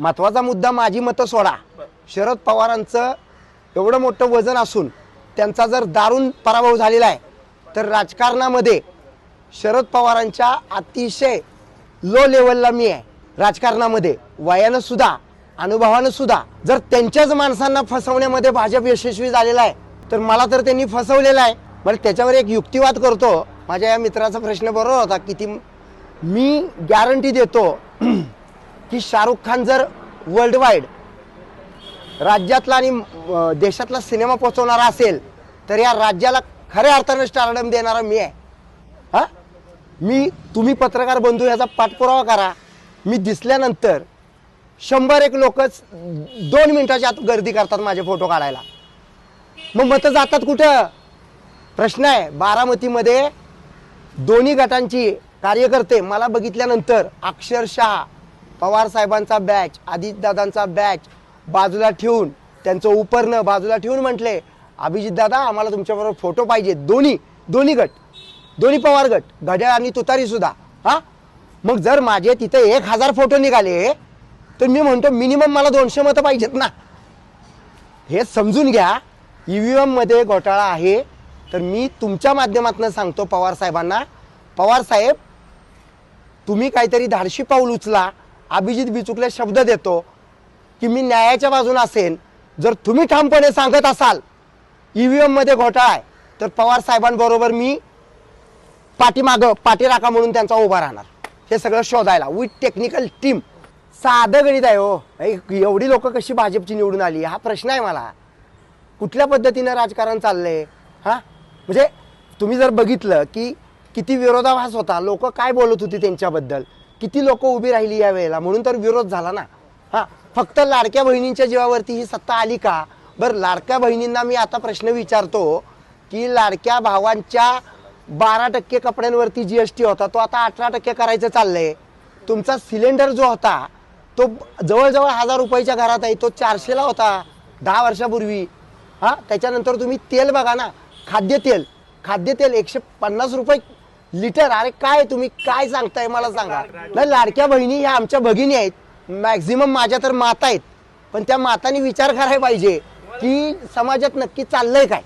महत्त्वाचा मुद्दा माझी मतं सोडा. शरद पवारांचं एवढं मोठं वजन असून त्यांचा जर दारुण पराभव झालेला आहे तर राजकारणामध्ये शरद पवारांच्या अतिशय लो लेवलला मी आहे. राजकारणामध्ये वयानं सुद्धा अनुभवानं सुद्धा जर त्यांच्याच माणसांना फसवण्यामध्ये भाजप यशस्वी झालेला आहे तर मला तर त्यांनी फसवलेला आहे. बरं त्याच्यावर एक युक्तिवाद करतो. माझ्या या मित्राचा प्रश्न बरोबर होता की ती मी गॅरंटी देतो. की शाहरुख खान जर वर्ल्ड वाईड राज्यातला आणि देशातला सिनेमा पोचवणारा असेल तर या राज्याला खऱ्या अर्थानं स्टारडम देणारा मी आहे. हा? मी तुम्ही पत्रकार बंधू याचा पाठपुरावा करा. मी दिसल्यानंतर शंभर एक लोकच दोन मिनिटाच्या आत गर्दी करतात माझे फोटो काढायला. मग मतं जातात कुठं? प्रश्न आहे बारामतीमध्ये दोन्ही गटांची कार्यकर्ते मला बघितल्यानंतर अक्षरशः पवार साहेबांचा बॅच आदित्यदादांचा बॅच बाजूला ठेवून त्यांचं उपरणं बाजूला ठेवून म्हटले अभिजित दादा आम्हाला तुमच्याबरोबर फोटो पाहिजे दोन्ही दोन्ही गट दोन्ही पवार गट घड्याळ आणि तुतारी सुद्धा. हा? मग जर माझे तिथे एक हजार फोटो निघाले तर मी म्हणतो मिनिमम मला दोनशे मतं पाहिजेत ना. हे समजून घ्या ईव्हीएममध्ये घोटाळा आहे तर मी तुमच्या माध्यमातून सांगतो पवार साहेबांना पवार साहेब तुम्ही काहीतरी धाडशी पाऊल उचला अभिजित बिचुकले शब्द देतो की मी न्यायाच्या बाजूने असेन. जर तुम्ही ठामपणे सांगत असाल ईव्हीएममध्ये घोटाळा आहे तर पवार साहेबांबरोबर मी पाठीमागं पाठीराखा म्हणून त्यांचा उभा राहणार. हे सगळं शोधायला. विथ टेक्निकल टीम साधं गणित आहे हो एवढी लोक कशी भाजपची निवडून आली? हा प्रश्न आहे मला. कुठल्या पद्धतीनं राजकारण चाललंय? हा? म्हणजे तुम्ही जर बघितलं की किती विरोधाभास होता लोक काय बोलत होती त्यांच्याबद्दल? किती लोक उभी राहिली या वेळेला? म्हणून तर विरोध झाला ना. हा फक्त लाडक्या बहिणींच्या जीवावरती ही सत्ता आली का? बरं लाडक्या बहिणींना मी आता प्रश्न विचारतो की लाडक्या भावांच्या बारा टक्के कपड्यांवरती जी एस टी होता तो आता अठरा टक्के करायचं चाललंय. तुमचा सिलेंडर जो होता तो जवळजवळ हजार रुपयाच्या घरात आहे तो चारशेला होता दहा वर्षापूर्वी. हा त्याच्यानंतर तुम्ही तेल बघा ना खाद्यतेल. खाद्यतेल एकशे पन्नास रुपये लिटर अरे काय तुम्ही काय सांगताय मला सांगा. नाही लाडक्या बहिणी ह्या आमच्या भगिनी आहेत. मॅक्झिमम माझ्या तर माता आहेत. पण त्या मातांनी विचार करायला पाहिजे की समाजात नक्की चाललंय काय?